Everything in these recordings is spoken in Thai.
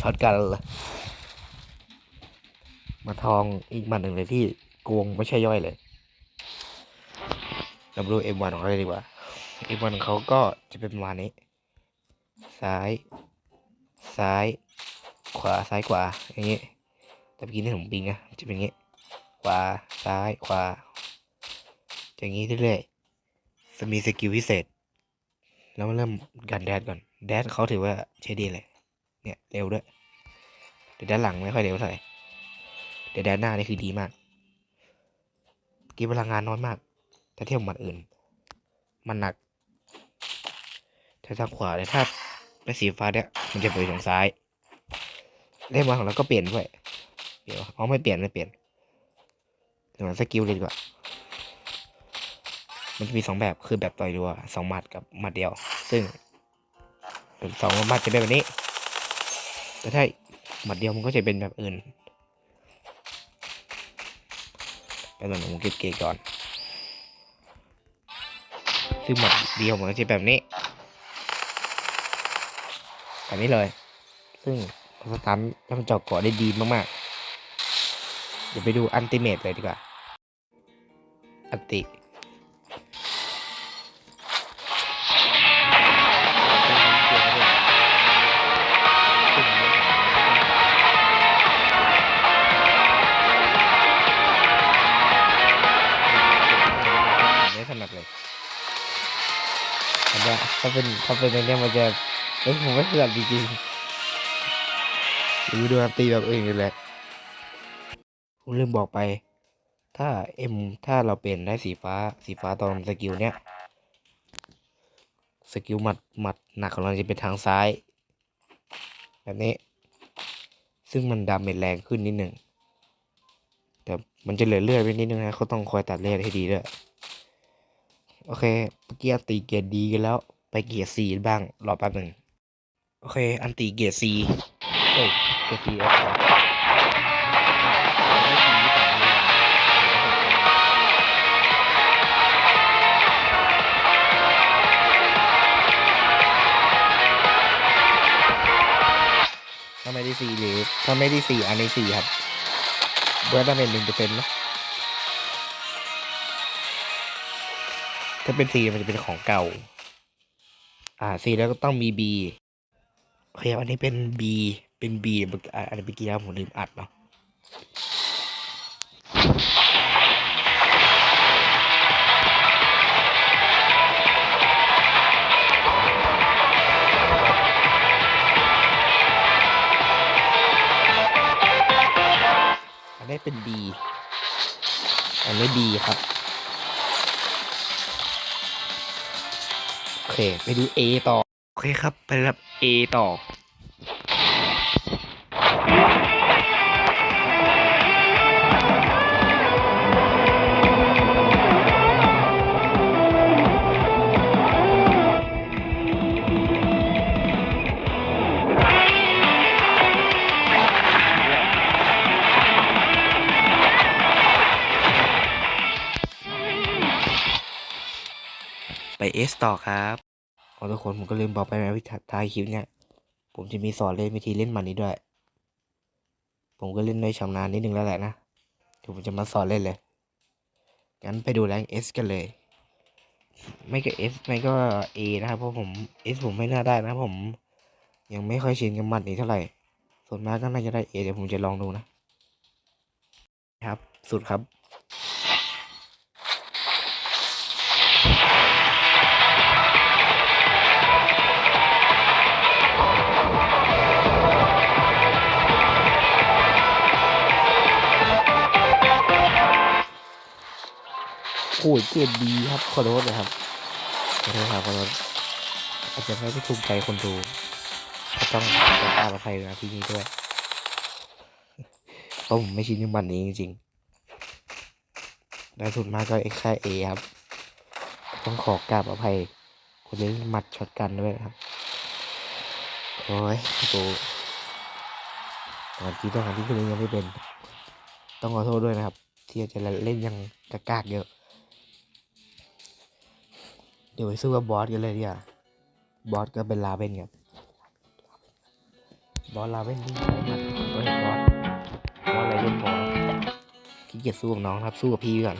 ช็อตกันลยมาทองอีกมัดหนึ่งเลยที่โกงไม่ใช่ย่อยเลยเราดูเอ็มวันของเขาเลยดีกว่าเอ็มวันของเขาก็จะเป็นประมาณนี้ ซ้าย ซ้าย ขวา ซ้าย ขวา อย่างงี้ แต่เมื่อกี้นี่ผมปิงนะจะเป็นอย่างงี้ ขวา ซ้าย ขวาจะอย่างงี้เรื่อยๆจะมีสกิลพิเศษ แล้วมาเริ่มกันแดดก่อน แดดเขาถือว่าใช้ดีเลย เนี่ยเร็วด้วยเดี๋ยวด้านหลังไม่ค่อยเร็วเท่าไหร่เดี๋ยวด้านหน้านี่คือดีมากกินพลังงานน้อยมาก ถ้าเทียบมันอื่น มันหนัก ถ้าทางขวาเนี่ยถ้าเป็นสีฟ้าเนี่ยมันจะไปทางซ้ายเล่มวันของเราก็เปลี่ยนด้วยเดี๋ยวอ๋อไม่เปลี่ยนไม่เปลี่ยนเดี๋ยวมันสกิลเลยดีกว่า มันจะมีสองแบบคือแบบต่อยรัวสองหมัดกับหมัดเดียว ซึ่งสองหมัดจะเป็นแบบนี้ แต่ถ้าหมัดเดียวมันก็จะเป็นแบบอื่นเป็นแบบผมเก็บเกก่อน ซึ่งหมัดเดียวมันก็จะแบบนี้แบบนี้เลย ซึ่งสตันแล้วมันเจาะเกาะได้ดีมากๆ เดี๋ยวไปดูอันติเมตเลยดีกว่า อันติ อันเนี้ยถ้าเป็นถ้าเป็นอันเนี้ยมันจะเอ้ยผมไม่ถนัดจริงๆดูดูครับตีแบบอื่นกันแหละผมลืมบอกไป ถ้าเอ็มถ้าเราเปลี่ยนได้สีฟ้าสีฟ้าตอนสกิลเนี้ยสกิลหมัดหมัดหนักของเราจะเป็นทางซ้าย แบบนี้ ซึ่งมันดาเมจแรงขึ้นนิดหนึ่งแต่มันจะเหลือเลือดไปนิดนึงนะเขาต้องคอยตัดเลือดให้ดีด้วย โอเคเมื่อกี้อันตีเกียร์ดีกันแล้ว ไปเกียร์ซีบ้าง รอแป๊บหนึ่งโอเค อันตีเกียร์ซีเอ้ยเกียร์ซีแล้วถ้าไม่ได้ซีหรือถ้าไม่ได้ซีอันในซีครับเบอร์ดาเมจหนึ่งเปอร์เซ็นต์นะ ถ้าเป็น C มันจะเป็นของเก่า อ่า C แล้วก็ต้องมี B โอเคอันนี้เป็น B เป็น B อันนี้เมื่อกี้แล้วผมลืมอัดเนาะอันนี้เป็น B อันนี้ B ครับ เค ไปดู A ต่อ โอเคครับ ไปรับ A ต่อไป S ต่อครับ อทุกคนผมก็ลืมบอกไปนะวิธีท้ายคลิปเนี่ย ผมจะมีสอนเล่นวิธีเล่นมันนี้ด้วย ผมก็เล่นได้ชำนาญนิดนึงแล้วแหละนะเดี๋ยวผมจะมาสอนเล่นเลย งั้นไปดูแรง S กันเลย ไม่ก็ S ไม่ก็ A นะครับเพราะผม S ผมไม่น่าได้นะผม ยังไม่ค่อยชินกับมัดนี้เท่าไหร่ ส่วนมากก็น่าจะได้ A เดี๋ยวผมจะลองดูนะครับ สุดครับ โอ้ยเกรดดีครับขอโทษนะครับขอโทษครับขอโทษอาจจะไม่ได้ถูกใจคนดูก็ต้องขออาอภัยนะที่นี้ด้วยเพราะผมไม่ชินกับมันนี้จริงๆและสุดมากก็แค่เอครับ ต้องขอกราบอภัยคนเล่นหมัดช็อตกันด้วยนะครับ โอ้ยโตตอนที่ต้องการที่คุณยังไม่เป็น ต้องขอโทษด้วยนะครับ ที่อาจจะเล่นยังกากๆเยอะ ดี๋ยวไปสู้กับบอสกันเลยดีกว่าบอสก็เป็นลาเบนครับบอสลาเวนที่ใช้หมัดก็เห็นบอสบอสอะไรเล่นบอสขี้เกียจสู้กับน้องครับสู้กับพี่ก่อน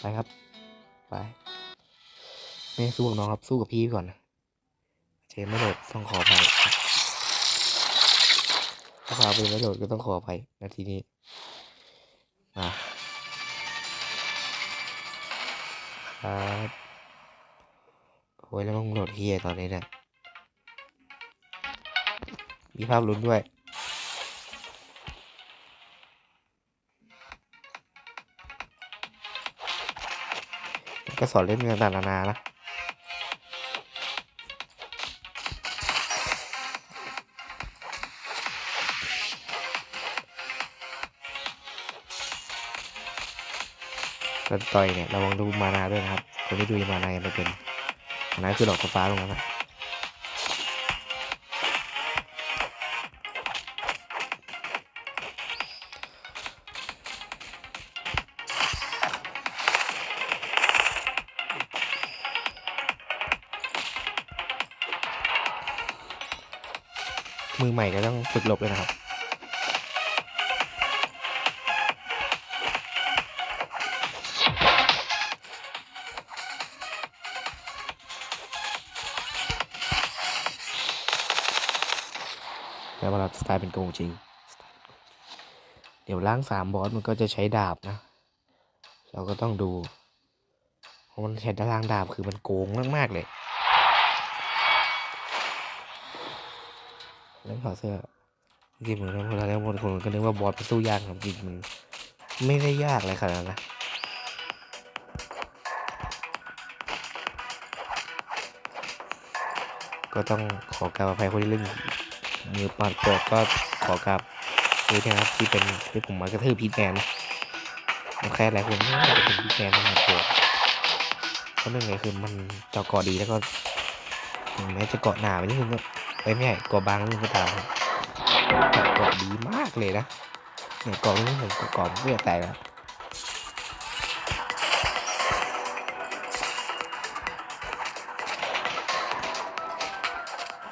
ไปครับ ไปไม่สู้กับน้องครับสู้กับพี่ก่อนเจมไม่โดดต้องขออภัยถ้าพาไปไม่โดดก็ต้องขออภัยนาทีนี้มา ครับโอ้ยแล้วมึงโหลดเฮียตอนนี้เนี่ยมีภาพลุ้นด้วยก็สอนเล่นต่างนานานะ กันต่อยเนี่ยระวังดูมานาด้วยนะครับคนที่ดูมานาไม่เป็นมานาคือดอกฟ้าๆตรงนั้นนะมือใหม่ก็ต้องฝึกหลบเลยนะครับ แล้วเวลาสไตล์เป็นโกงจริง เดี๋ยวล่างสามบอสมันก็จะใช้ดาบนะ เราก็ต้องดู เพราะมันใช้ด้านล่างดาบคือมันโกงมากๆเลยแล้วถอดเสื้อจริงเหมือนกันเวลาแล้วบางคนก็นึกว่าบอสมันสู้ยากครับจริงมันไม่ได้ยากอะไรขนาดนั้นนะก็ต้องขอกราบอภัยคนที่เล่น มือปัดปรดก็ขอกราบด้วยนะครับที่เป็นที่ผมมากระทืบพีทแมนแค่หลายคนไม่ได้เป็นพีทแมนมาโปรดเพราะเรื่องอะไรคือมันเจาะเกาะดีแล้วก็ถึงแม้จะเกาะหนาไปนิดนึงก็ไม่ไม่ใช่เกาะบางนิดนึงก็ตามเกาะดีมากเลยนะเนี่ยเกาะนี้ผมเกาะเพื่อแตกแล้ว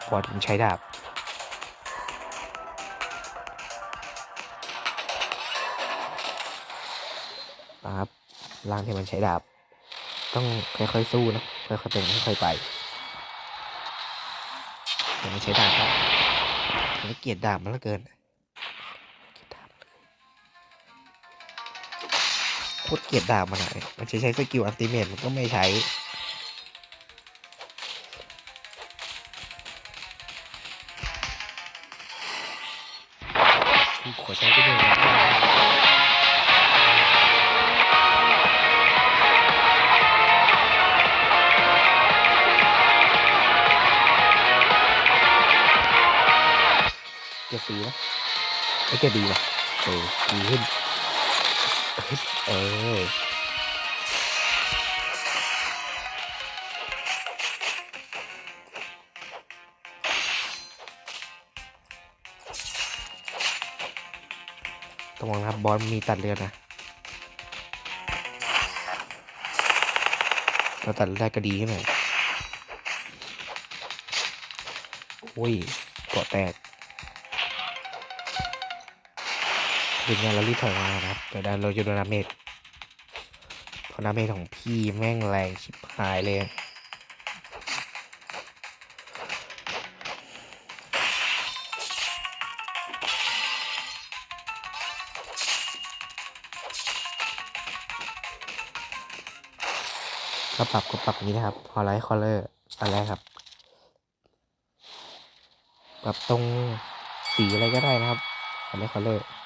พอถึงใช้ดาบ ร่างที่มันใช้ดาบ ต้องค่อยๆสู้นะค่อยๆเป็นค่อยๆไปอย่ามันใช้ดาบครับผมเกลียดดาบมันเหลือเกินเกลียดดาบโคตรเกลียดดาบมันอะมันใช้ใช้สกิลอัลติเมทมันก็ไม่ใช้ สีนะไอ้เกียร์ดีว่ะเออดีขึ้นเออต้องมองนะครับบอลมีตัดเลือดนะเราตัดเลือดได้ก็ดีขึ้นหน่อยโอ้ยเกาะแตก ถึงงานเรารีบถอยมานะครับเดี๋ยวเราจะโดนดาเมจเพราะดาเมจของพี่แม่งแรงชิบหายเลยก็ปรับก็ปรับนี้นะครับพอไลท์คอลเลอร์อันแรกครับ ปรับตรงสีอะไรก็ได้นะครับอันไลท์คอลเลอร์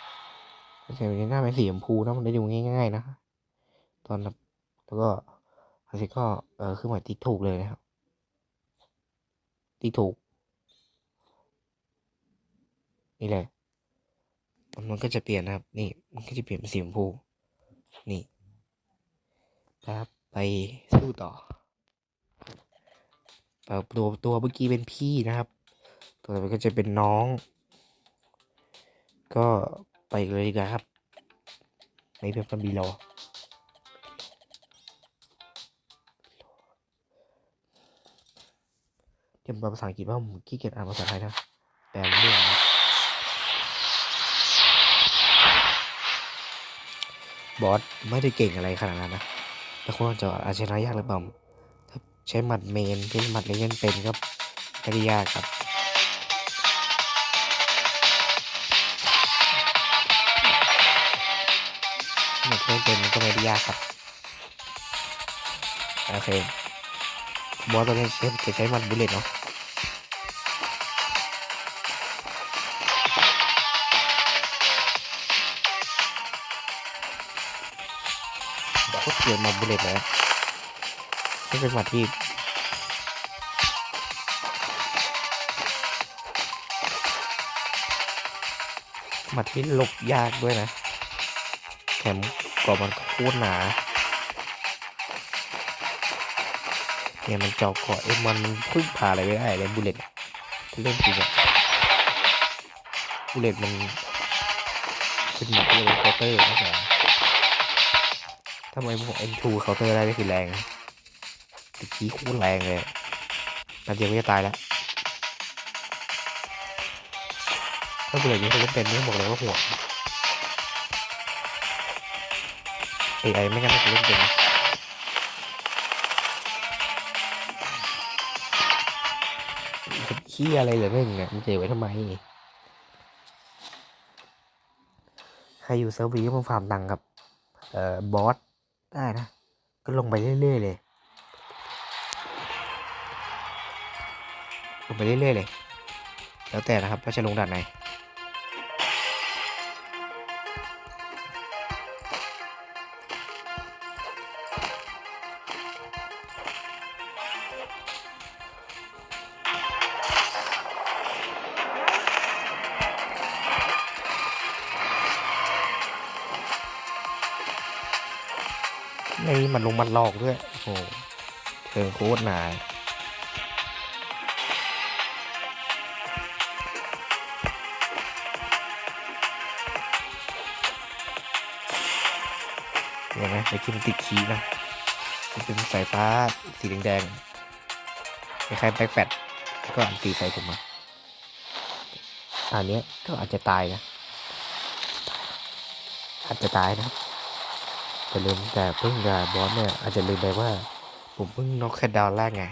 เสียงนี้หน้าเป็นสีชมพูนะมันได้ดูง่ายๆนะ ตอนแล้วก็อันนี้ก็เออคือหมายติ๊กถูกเลยนะครับติ๊กถูก นี่แหละ มันก็จะเปลี่ยนนะครับ นี่ มันก็จะเปลี่ยนเป็นสีชมพู นี่ครับไปสู้ต่อแบบตัวตัวเมื่อกี้เป็นพี่นะครับ ตัวต่อไปก็จะเป็นน้อง ก็ ไปเลยดีกว่าครับไม่เพื่อนบีโลเดี๋ยวมภาษาอังกฤษว่าผมขี้เกียจอ่านภาษาไทยนะแปลเรื่องบอสไม่ได้เก่งอะไรขนาดนั้นนะแต่คนจะอาชนะยากหรือเปล่าถ้าใช้หมัดเมนที่หมัดเลเยนเป็นก็ไม่ได้ยากครับ ไม่เป็นก็ไม่ได้ยากครับ โอเคบอสตัวนี้ใช้จะใช้หมัดบุลเลตเนาะโคตรเกลียดหมัดบุลเลตเลยนี่เป็นหมัดที่หมัดที่หลบยากด้วยนะ มกรอบมันโคตรหนาเนี่ยมันเจาะเกาะเอ็มมันมันพึ่งพาอะไรไม่ได้เลยบุเลตเล่นจริงอะบุเลตมันเป็นหมัดเราเคาน์เตอร์นะจ๊ะทำไมพวก M2 เคาน์เตอร์ได้ก็คือแรงตะกี้โคตรแรงเลยนัดเดียวก็จะตายแล้วถ้าเป็นอย่างนี้เขาเล่นเป็นนี่บอกเลยว่าห่ว AI ไม่งั้นไม่จะเล่นเป็นขี้อะไรเหลือหนึ่งเนี่ยมันเจอไว้ทำไม ใครอยู่เซิร์ฟวีก็มาฟาร์มตังค์กับ เอ่อบอสได้นะ ก็ลงไปเรื่อยๆเลย ลงไปเรื่อยๆเลย แล้วแต่นะครับว่าจะลงด่านไหน มันลงมันหลอกด้วย โอ้โหเชิงโคตรหนาเห็นไหมไอ้ที่มันติดขีนะมันเป็นสายฟ้าสีแดงๆคล้ายๆแบ็คแฟตก็อันตีใส่ผมมาอันเนี้ยก็อาจจะตายนะ อาจจะตายนะ แต่ลืมแต่เพิ่งด่าบอสเนี่ยอาจจะลืมไปว่า ผมเพิ่งน็อกแค่ดาวแรกไง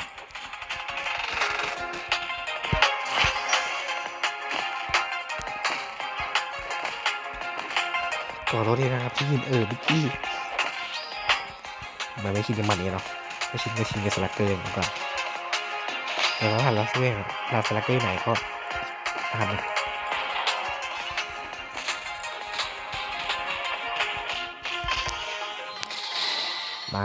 ขอโทษทีนะครับที่ยินเออเมื่อกี้มันไม่ชินกับมันนี้เนาะไม่ชินไม่ชินกับสลักเกอร์ก่อนแต่ว่าหันแล้วช่วยเราสลักเกอร์ไหนก็หัน มา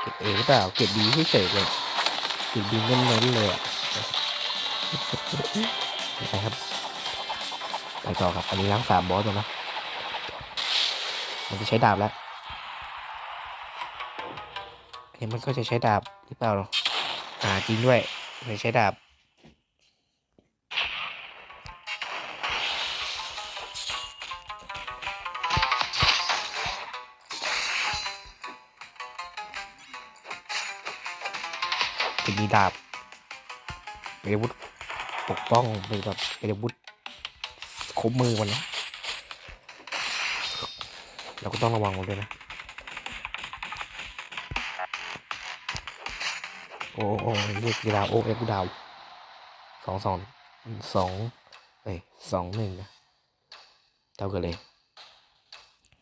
เก็บเอหรือเปล่าเก็บดีที่เฉยเลยเก็บดีเน้นๆเลยอะไปครับ ไปต่อครับ อันนี้ล้างสามบอสแล้วนะ มันจะใช้ดาบแล้ว อันมันก็จะใช้ดาบหรือเปล่าเนาะอ่าจริงด้วยมันใช้ดาบจะมีดาบเป็นอาวุธปกป้องเป็นแบบเป็นอาวุธคบมือมันนะเราก็ต้องระวังมันด้วยนะ อ้โอ้เรียกดาวโอ้เอ็กดาวสองสองสองเอ้ยสองหนึ่งนะเท่ากันเลย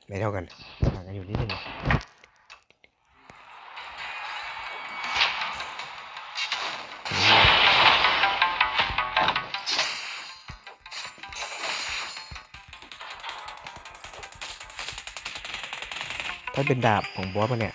ไม่เท่ากันห่างกันอยู่นิดนึงถ้าเป็นดาบของบอสมันเนี่ย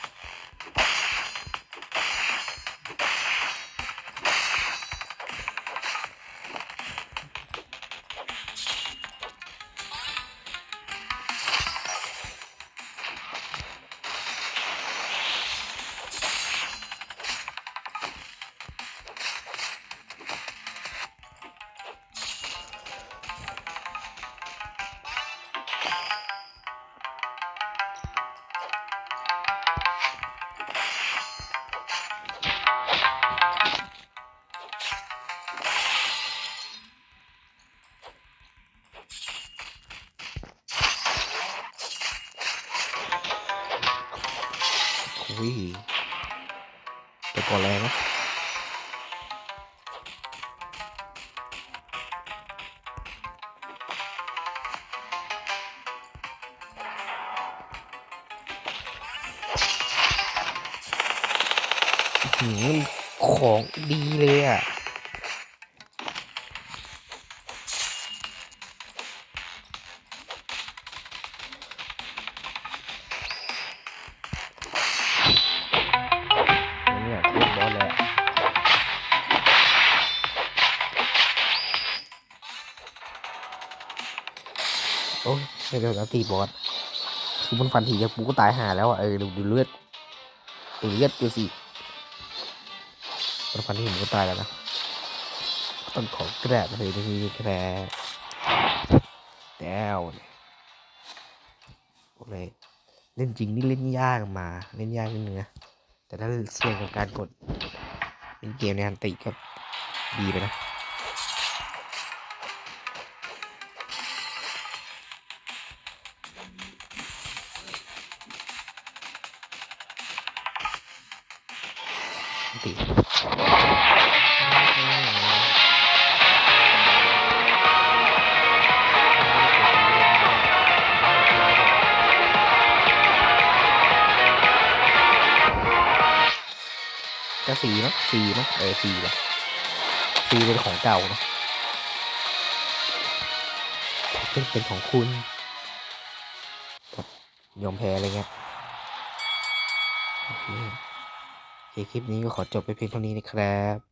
หือของดีเลยอะมันไม่อยากขึ้นบอสเละโอ้ยไม่เดี๋ยวแล้วตีบอสคือมันฟันทีจะปูก็ตายหาแล้วอะ เออดูดูเลือดดูเลือดดูสิ คนฟันทีผมก็ตายแล้วนะต้องขอแกระเลยนี่แกรบแต้วเนี่ยโอเลยเล่นจริงนี่เล่นยากมาเล่นยากนิดนึงนะแต่ถ้าเสี่ยงกับการกดเป็นเกมในอันติก็ดีไปนะ จะสีเนอะสีเนอะเออสีละสีเป็นของเก่าเนาะเป็นเป็นของคุณยอมแพ้อะไรเงี้ยคโอเคคลิปนี้ก็ขอจบไปเพียงเท่านี้นะครับ